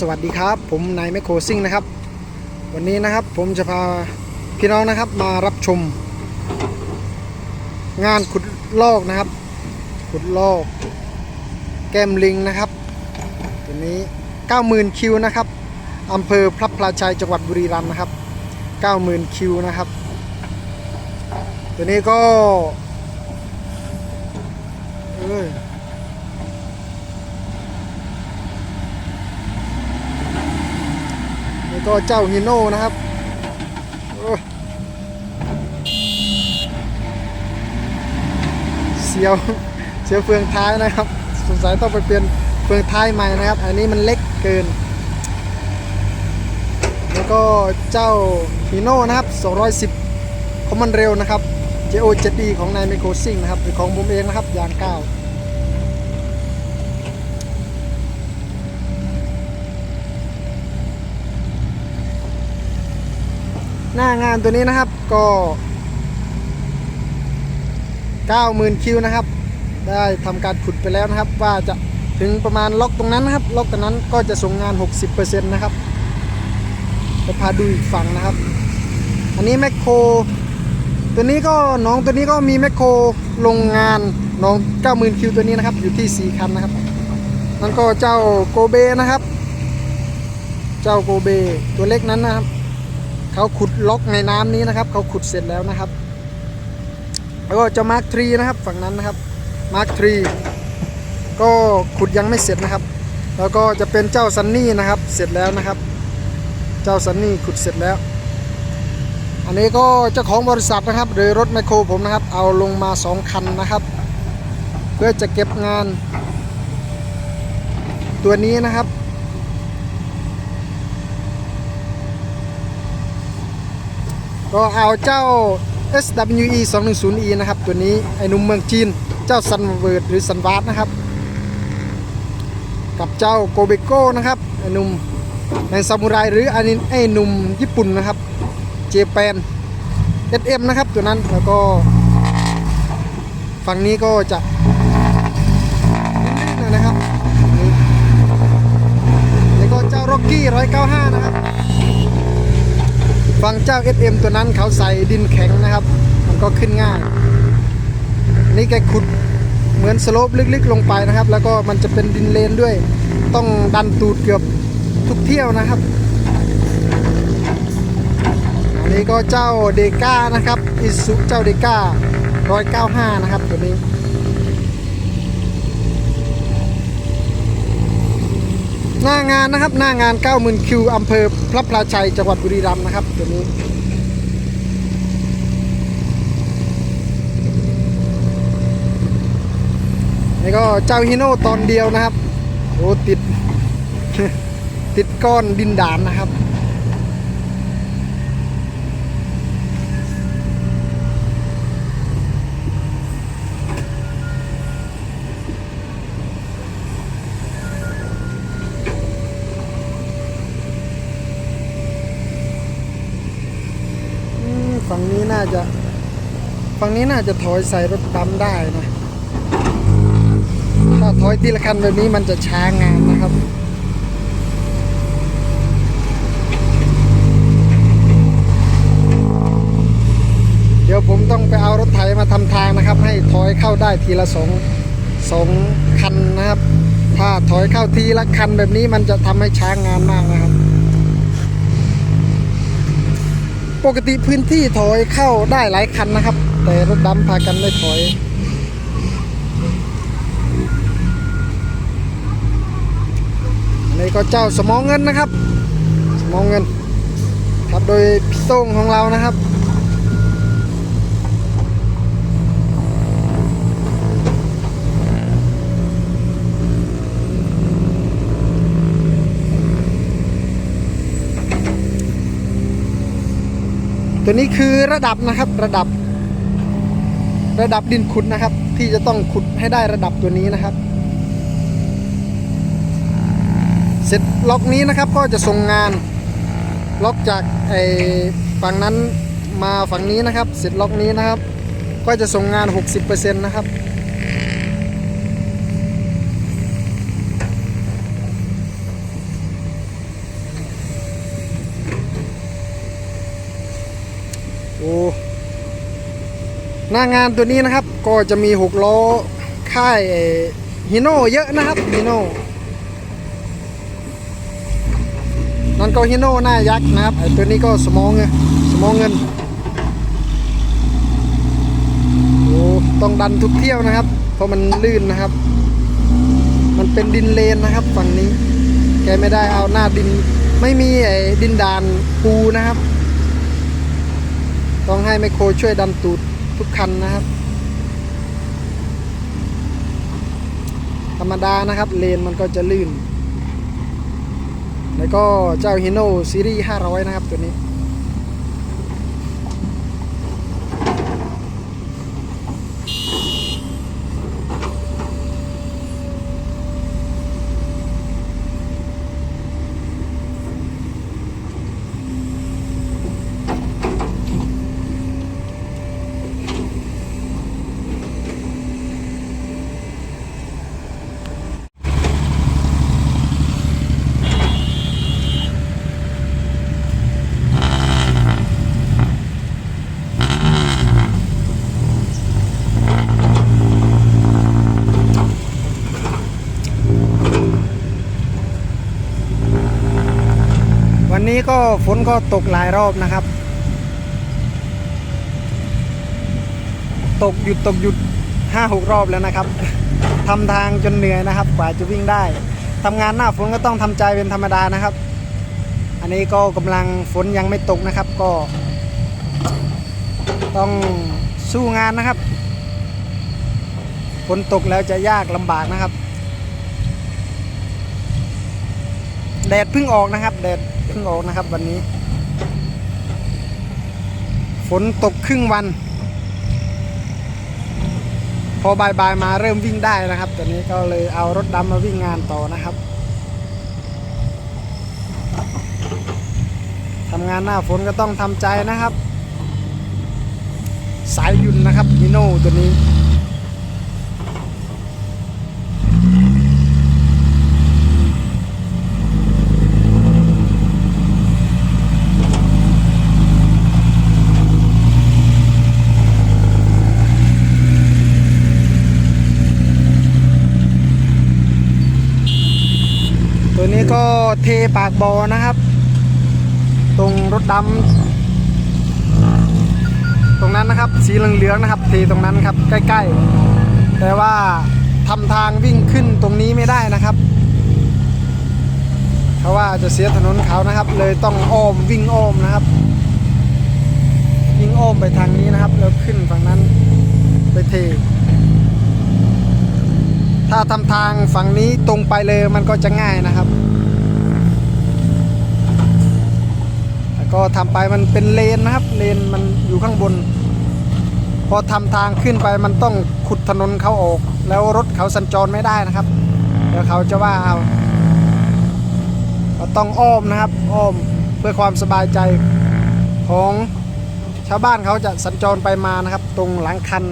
สวัสดีครับ ผมนายแมคโครซิ่งนะครับ วันนี้นะครับผมจะพาพี่น้องนะครับมารับชม งานขุดลอกนะครับ ขุดลอก แก้มลิงนะครับ ตัวนี้ 90,000 คิวนะครับอำเภอพระพลาชัยจังหวัดบุรีรัมย์นะครับ 90,000 คิวนะครับ ตัวนี้ก็เอ้ย ก็เจ้าฮิโน่นะครับเสียวเสียวเฟืองท้ายนะครับ สงสัยต้องไปเปลี่ยนเฟืองท้ายใหม่นะครับ อันนี้มันเล็กเกิน แล้วก็เจ้าฮิโน่นะครับ 210คอมมันเร็วนะครับ JO7D ของนายไมโครซิงนะครับหรือของผมเองนะครับยาง9 หน้างานตัวนี้นะครับก็90,000คิวนะครับ ได้ทำการขุดไปแล้วนะครับ ว่าจะถึงประมาณล็อกตรงนั้นนะครับ ล็อกตรงนั้นก็จะส่งงาน 60%นะครับจะพาดูอีกฝั่งนะครับ อันนี้แมคโครตัวนี้ก็น้องตัวนี้ก็มีแมคโครโรงงานน้อง 90,000คิวตัวนี้นะครับ อยู่ที่ 4 คันนะครับนั่นก็เจ้าโกเบนะครับ เจ้าโกเบตัวเล็กนั้นนะครับ เขาขุดล็อกในน้ำนี้นะครับ เขาขุดเสร็จแล้วนะครับ แล้วก็เจะมาร์คทรีนะครับฝั่งนั้นนะครับมาร์คทรีก็ขุดยังไม่เสร็จนะครับ แล้วก็จะเป็นเจ้าซันนี่นะครับ เสร็จแล้วนะครับ เจ้าซันนี่ขุดเสร็จแล้ว อันนี้ก็เจ้าของบริษัทนะครับ หรือรถแมคโครผมนะครับ เอาลงมาสองคันนะครับ เพื่อจะเก็บงาน ตัวนี้นะครับ ก็เอาเจ้า SWE 210E นะครับ ตัวนี้ไอ้หนุ่มเมืองจีน เจ้าซันเวิร์ดหรือซันวาร์ดนะครับ กับเจ้าโกเบโก้นะครับ ไอ้หนุ่มแมนซามูไรหรืออันนี้ไอ้หนุ่มญี่ปุ่นนะครับ เจแปน SM นะครับตัวนั้นแล้วก็ ฝั่งนี้ก็จะนๆนะครับนี่แล้วก็เจ้าร็อกกี้195 นะครับ ฝั่งเจ้า FM ตัวนั้นเขาใส่ดินแข็งนะครับ มันก็ขึ้นง่าย นี่แกขุดเหมือนสโลปลึกๆลงไปนะครับ แล้วก็มันจะเป็นดินเลนด้วย ต้องดันตูดเกือบทุกเที่ยวนะครับ อันนี้ก็เจ้าเดก้านะครับอิสุเจ้าเดก้า195 นะครับตัวนี้ หน้างานนะครับ หน้างาน 90,000คิวอำเภอพระพลาชัยจังหวัดบุรีรัมย์นะครับตัวนี้นี่ก็เจ้าฮิโน่ตอนเดียวนะครับโอ้ติด ติดก้อนดินดานนะครับ อืม ฝั่งนี้น่าจะฝั่งนี้น่าจะถอยใส่รถดำได้นะ ถ้าถอยทีละคันแบบนี้มันจะช้างานนะครับเดี๋ยวผมต้องไปเอารถไถมาทำทางนะครับ ให้ถอยเข้าได้ทีละสองสองคันนะครับ ถ้าถอยเข้าทีละคันแบบนี้มันจะทำให้ช้างานมากนะครับ ปกติพื้นที่ถอยเข้าได้หลายคันนะครับ แต่รถดำพากันไม่ถอยอันนี้ก็เจ้าสมองเงินนะครับ สมองเงิน ครับโดยพี่โต้งของเรานะครับ ตัวนี้คือระดับนะครับระดับ ระดับดินขุดนะครับ ที่จะต้องขุดให้ได้ระดับตัวนี้นะครับ เสร็จล็อกนี้นะครับก็จะส่งงานล็อกจากไอ้ฝั่งนั้นมาฝั่งนี้นะครับ เสร็จล็อกนี้นะครับ ก็จะส่งงาน 60%นะครับ โอ้หน้างานตัวนี้นะครับ ก็จะมีหกล้อค่ายฮิโน่เยอะนะครับฮิโน่นั่นก็ฮิโน่หน้ายักษ์นะครับไอตัวนี้ก็สมองเงินสมองเงินโอ้ต้องดันทุกเที่ยวนะครับ เพราะมันลื่นนะครับ มันเป็นดินเลนนะครับฝั่งนี้ แกไม่ได้เอาหน้าดินไม่มีไอ้ดินดานปูนะครับ ต้องให้ไมโครช่วยดันตูดทุกคันนะครับ ธรรมดานะครับเลนมันก็จะลื่น แล้วก็เจ้าฮิโน่ซีรีส์500 นะครับตัวนี้ วั นี้ก็ฝนก็ตกหลายรอบนะครับ ตกหยุดตกหยุดห้าหกรอบแล้วนะครับทำทางจนเหนื่อยนะครับ กว่าจะวิ่งได้ทำงานหน้าฝนก็ต้องทำใจเป็นธรรมดานะครับ อันนี้ก็กำลังฝนยังไม่ตกนะครับ ก็ ต้องสู้งานนะครับฝนตกแล้วจะยากลำบากนะครับแดดเพิ่งออกนะครับแดด เพิ่งออกนะครับวันนี้ ฝนตกครึ่งวัน พอบ่ายมาเริ่มวิ่งได้นะครับตอนนี้ก็เลยเอารถดำมาวิ่งงานต่อนะครับทำงานหน้าฝนก็ต้องทำใจนะครับ สายยุ่นนะครับมิโน่ตัวนี้ ก็เทปากบอนะครับ ตรงรถดำตรงนั้นนะครับ สีเหลืองๆนะครับ เทตรงนั้นครับ ใกล้ๆ แต่ว่าทำทางวิ่งขึ้นตรงนี้ไม่ได้นะครับเพราะว่าจะเสียถนนเขานะครับ เลยต้องอ้อมวิ่งอ้อมนะครับ วิ่งอ้อมไปทางนี้นะครับ แล้วขึ้นฝั่งนั้นไปเท ถ้าทำทางฝั่งนี้ตรงไปเลยมันก็จะง่ายนะครับ แล้ว ก็ทำไปมันเป็นเลนนะครับ เลนมันอยู่ข้างบน พอทำทางขึ้นไปมันต้องขุดถนนเขาออก แล้วรถเขาสัญจรไม่ได้นะครับ เดี๋ยวเขาจะว่าเอาต้องอ้อมนะครับ อ้อมเพื่อความสบายใจของชาวบ้านเขาจะสัญจรไปมานะครับ ตรงหลังคัน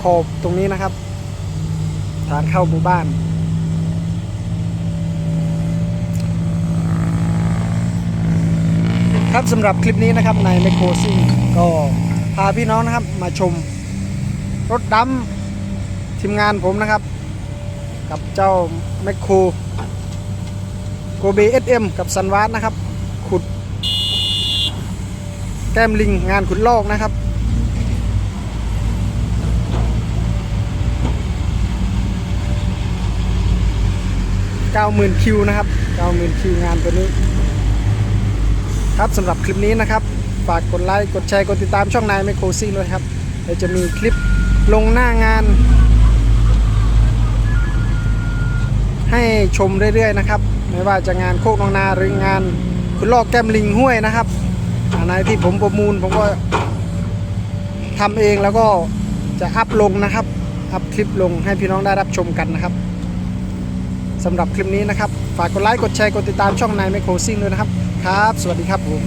ขอบตรงนี้นะครับ ทางเข้าหมู่บ้าน ครับสำหรับคลิปนี้นะครับในไมโครซิ่งก็พาพี่น้องนะครับมาชมรถดำทีมงานผมนะครับ กับเจ้าแมคโครโกเบเอสเอ็มกับซันวาสนะครับ ขุด แก้มลิงงานขุดลอกนะครับ90,000คิวนะครับ90,000คิวงานตัวนี้ ครับสำหรับคลิปนี้นะครับ ฝากกดไลค์กดแชร์กดติดตามช่องนายไมโครซิ่งด้วยครับเดี๋ยวจะมีคลิปลงหน้างาน ให้ชมเรื่อยๆนะครับ ไม่ว่าจะงานโคกนองนาหรืองานคุณลอกแก้มลิงห้วยนะครับอันไหนที่ผมประมูลผมก็ทำเองแล้วก็จะอัพลงนะครับ อัพคลิปลงให้พี่น้องได้รับชมกันนะครับสำหรับคลิปนี้นะครับ ฝากกดไลค์กดแชร์กดติดตามช่องนายไมโครซิ่งด้วยนะครับ ครับ สวัสดีครับผม